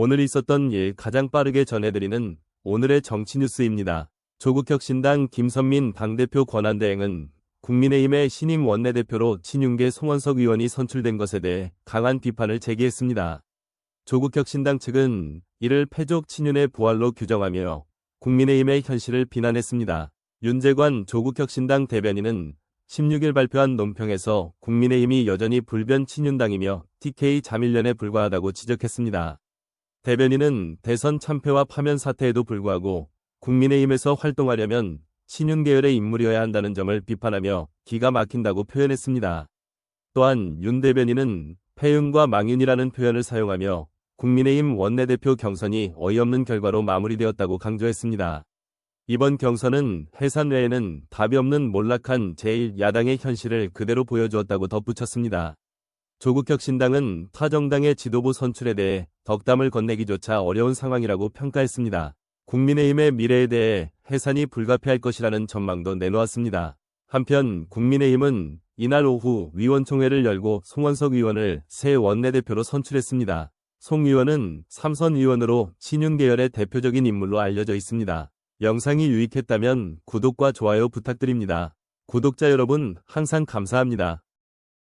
오늘 있었던 일 가장 빠르게 전해드리는 오늘의 정치 뉴스입니다. 조국혁신당 김선민 당대표 권한대행은 국민의힘의 신임 원내대표로 친윤계 송원석 의원이 선출된 것에 대해 강한 비판을 제기했습니다. 조국혁신당 측은 이를 패족 친윤의 부활로 규정하며 국민의힘의 현실을 비난했습니다. 윤재관 조국혁신당 대변인은 16일 발표한 논평에서 국민의힘이 여전히 불변 친윤당이며 TK 자밀련에 불과하다고 지적했습니다. 대변인은 대선 참패와 파면 사태에도 불구하고 국민의힘에서 활동하려면 친윤 계열의 인물이어야 한다는 점을 비판하며 기가 막힌다고 표현했습니다. 또한 윤 대변인은 패윤과 망윤이라는 표현을 사용하며 국민의힘 원내대표 경선이 어이없는 결과로 마무리되었다고 강조했습니다. 이번 경선은 해산 외에는 답이 없는 몰락한 제1야당의 현실을 그대로 보여주었다고 덧붙였습니다. 조국혁신당은 타정당의 지도부 선출에 대해 덕담을 건네기조차 어려운 상황이라고 평가했습니다. 국민의힘의 미래에 대해 해산이 불가피할 것이라는 전망도 내놓았습니다. 한편 국민의힘은 이날 오후 위원총회를 열고 송원석 의원을 새 원내대표로 선출했습니다. 송 의원은 삼선 의원으로 친윤 계열의 대표적인 인물로 알려져 있습니다. 영상이 유익했다면 구독과 좋아요 부탁드립니다. 구독자 여러분 항상 감사합니다.